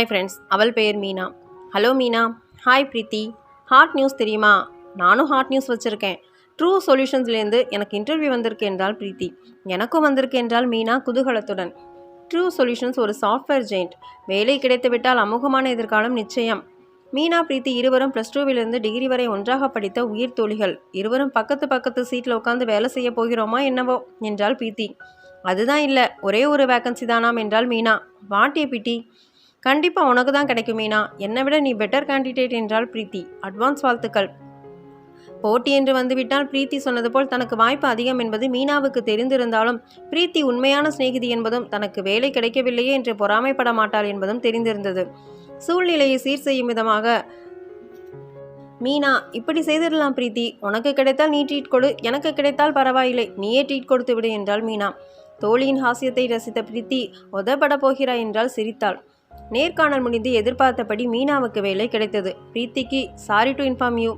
Hi friends அவள் பெயர் Meena. Hello Meena. Hi Preethi. Hot news தெரியுமா? நானும் ஹாட் நியூஸ் வச்சுருக்கேன். ட்ரூ சொல்யூஷன்ஸ்லேருந்து எனக்கு இன்டர்வியூ வந்திருக்கு என்றால் ப்ரீத்தி. எனக்கும் வந்திருக்கு என்றால் மீனா குதூகலத்துடன். ட்ரூ சொல்யூஷன்ஸ் ஒரு சாஃப்ட்வேர் ஜெயிண்ட் வேலை கிடைத்துவிட்டால் அமோகமான எதிர்காலம் நிச்சயம். மீனா பிரீத்தி இருவரும் ப்ளஸ் டூவிலிருந்து டிகிரி வரை ஒன்றாக படித்த உயிர் தோழிகள். இருவரும் பக்கத்து பக்கத்து சீட்டில் உட்காந்து வேலை செய்ய போகிறோமா என்னவோ என்றால் பிரீத்தி. அதுதான் இல்லை ஒரே ஒரு வேக்கன்சி தானாம் என்றால் மீனா. வாட்டிய பிட்டி கண்டிப்பாக உனக்கு தான் கிடைக்கும் மீனா. என்னை விட நீ பெட்டர் கேண்டிடேட் என்றால் பிரீத்தி. அட்வான்ஸ் வாழ்த்துக்கள். போட்டி என்று வந்துவிட்டால் பிரீத்தி சொன்னது போல் தனக்கு வாய்ப்பு அதிகம் என்பது மீனாவுக்கு தெரிந்திருந்தாலும் பிரீத்தி உண்மையான சிநேகிதி என்பதும் தனக்கு வேலை கிடைக்கவில்லையே என்று பொறாமைப்பட மாட்டாள் என்பதும் தெரிந்திருந்தது. சூழ்நிலையை சீர் செய்யும் விதமாக மீனா இப்படி செய்திடலாம் பிரீத்தி. உனக்கு கிடைத்தால் நீ ட்ரீட் கொடு. எனக்கு கிடைத்தால் பரவாயில்லை. நீயே ட்ரீட் கொடுத்து விடு என்றாள் மீனா. தோழியின் ஹாஸ்யத்தை ரசித்த பிரீத்தி உதப்பட போகிறாய் என்றால் சிரித்தாள். நேர்காணல் முடிந்து எதிர்பார்த்தபடி மீனாவுக்கு வேலை கிடைத்தது. பிரீத்திக்கு sorry to inform you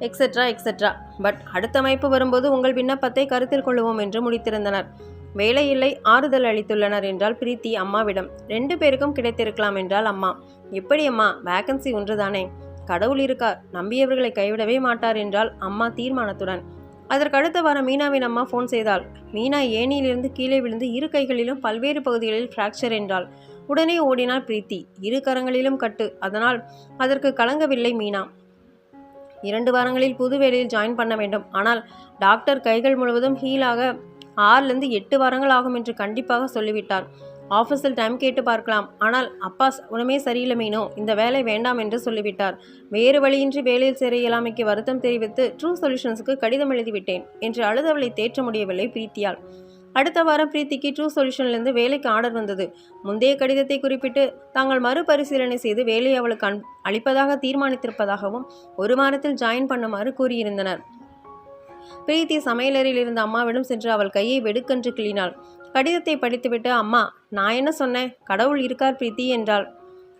etcetera etcetera but அடுத்த அமைப்பு வரும்போது உங்கள் விண்ணப்பத்தை கருத்தில் கொள்ளுவோம் என்று முடித்திருந்தனர். வேலை இல்லை ஆறுதல் அளித்துள்ளனர் என்றால் பிரீத்தி அம்மாவிடம். ரெண்டு பேருக்கும் கிடைத்திருக்கலாம் என்றால் அம்மா. எப்படி அம்மா? வேகன்சி ஒன்றுதானே. கடவுள் இருக்கார். நம்பியவர்களை கைவிடவே மாட்டார் என்றால் அம்மா தீர்மானத்துடன். அதற்கு அடுத்த வாரம் மீனாவின் அம்மா ஃபோன் செய்தாள். மீனா ஏணியிலிருந்து கீழே விழுந்து இரு கைகளிலும் பல்வேறு பகுதிகளில் ஃப்ராக்சர் என்றாள். உடனே ஓடினாள் பிரீத்தி. இரு கரங்களிலும் கட்டு. அதனால் அதற்கு கலங்கவில்லை மீனா. இரண்டு வாரங்களில் புது வேலையில் ஜாயின் பண்ண வேண்டும். ஆனால் டாக்டர் கைகள் முழுவதும் ஹீலாக ஆறுலேருந்து எட்டு வாரங்கள் ஆகும் என்று கண்டிப்பாக சொல்லிவிட்டார் ஆஃபீஸில் டைம் கேட்டு பார்க்கலாம். ஆனால் அப்பா உணமே சரியில்லை மீனோ. இந்த வேலை வேண்டாம் என்று சொல்லிவிட்டார். வேறு வழியின்றி வேலையில் சேர இயலாமைக்கு வருத்தம் தெரிவித்து ட்ரூ சொல்யூஷன்ஸுக்கு கடிதம் எழுதிவிட்டேன் என்று அழுதவளை தேற்ற முடியவில்லை பிரீத்தியால். அடுத்த வாரம் பிரீத்திக்கு ட்ரூ சொல்யூஷன்லேருந்து வேலைக்கு ஆர்டர் வந்தது. முந்தைய கடிதத்தை குறிப்பிட்டு தாங்கள் மறுபரிசீலனை செய்து வேலையை அவளுக்கு அன் அளிப்பதாக தீர்மானித்திருப்பதாகவும் ஒரு வாரத்தில் ஜாயின் பண்ணுமாறு கூறியிருந்தனர். பிரீத்தி சமையலறையில் இருந்த அம்மாவிடம் சென்று அவள் கையை வெடுக்கென்று கிள்ளினாள். கடிதத்தை படித்துவிட்டு அம்மா நான் என்ன சொன்னேன்? கடவுள் இருக்கார் பிரீத்தி என்றாள்.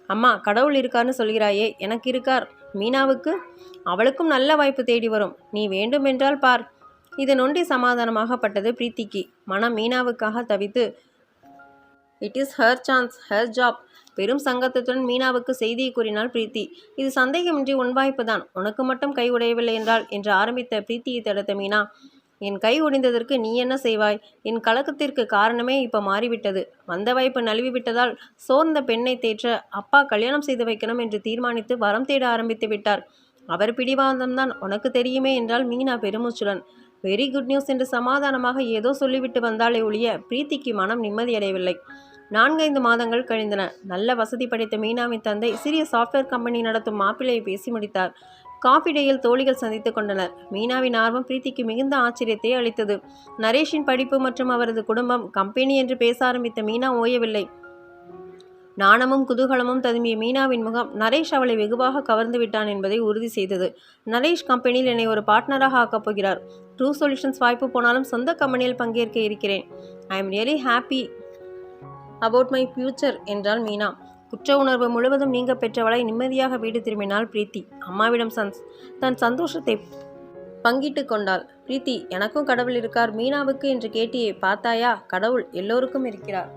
அம்மா கடவுள் இருக்கார்னு சொல்கிறாயே எனக்கு இருக்கார். மீனாவுக்கு? அவளுக்கும் நல்ல வாய்ப்பு தேடி வரும். நீ வேண்டுமென்றால் பார். இது நொண்டி சமாதானமாகப்பட்டது பிரீத்திக்கு. மனம் மீனாவுக்காக தவித்து it is her chance her job பெரும் சங்கத்துடன் மீனாவுக்கு செய்தியை கூறினாள் பிரீத்தி. இது சந்தேகமின்றி உன்வாய்ப்பு தான். உனக்கு மட்டும் கை உடையவில்லை என்றால் என்று ஆரம்பித்த பிரீத்தியை தடுத்த மீனா என் கை ஒடிந்ததற்கு நீ என்ன செய்வாய்? என் கலக்கத்திற்கு காரணமே இப்போ மாறிவிட்டது. வந்த வாய்ப்பு நழுவி விட்டதால் சோர்ந்த பெண்ணை தேற்ற அப்பா கல்யாணம் செய்து வைக்கணும் என்று தீர்மானித்து வரம் தேட ஆரம்பித்து விட்டார். அவர் பிடிவாதம்தான் உனக்கு தெரியுமே என்றால் மீனா பெருமூச்சுடன். வெரி குட் நியூஸ் என்று சமாதானமாக ஏதோ சொல்லிவிட்டு வந்தாலே ஒழிய பிரீத்திக்கு மனம் நிம்மதியடையவில்லை. நான்கைந்து மாதங்கள் கழிந்தன. நல்ல வசதி படைத்த மீனாவின் தந்தை சிறிய சாஃப்ட்வேர் கம்பெனி நடத்தும் மாப்பிள்ளையை பேசி முடித்தார். காஃபி டேயில் தோழிகள் சந்தித்து கொண்டனர். மீனாவின் ஆர்வம் பிரீத்திக்கு மிகுந்த ஆச்சரியத்தை அளித்தது. நரேஷின் படிப்பு மற்றும் அவரது குடும்பம் கம்பெனி என்று பேச ஆரம்பித்த மீனா ஓயவில்லை. நாணமும் குதூகலமும் ததும்பிய மீனாவின் முகம் நரேஷ் அவளை வெகுவாக கவர்ந்து விட்டான் என்பதை உறுதி செய்தது. நரேஷ் கம்பெனியில் என்னை ஒரு பார்ட்னராக ஆக்கப் போகிறார். ட்ரூ சொல்யூஷன்ஸ் வாய்ப்பு போனாலும் சொந்த கம்பெனியில் பங்கேற்க இருக்கிறேன். I am really happy about my future என்றாள் மீனா. குற்ற உணர்வு முழுவதும் நீங்க பெற்றவளை நிம்மதியாக வீடு திரும்பினாள் பிரீத்தி. அம்மாவிடம் சன்ஸ் தன் சந்தோஷத்தை பங்கிட்டு கொண்டாள். பிரீத்தி எனக்கும் கடவுள் இருக்கார். மீனாவுக்கு என்று கேட்டியே பார்த்தாயா கடவுள் எல்லோருக்கும் இருக்கிறார்.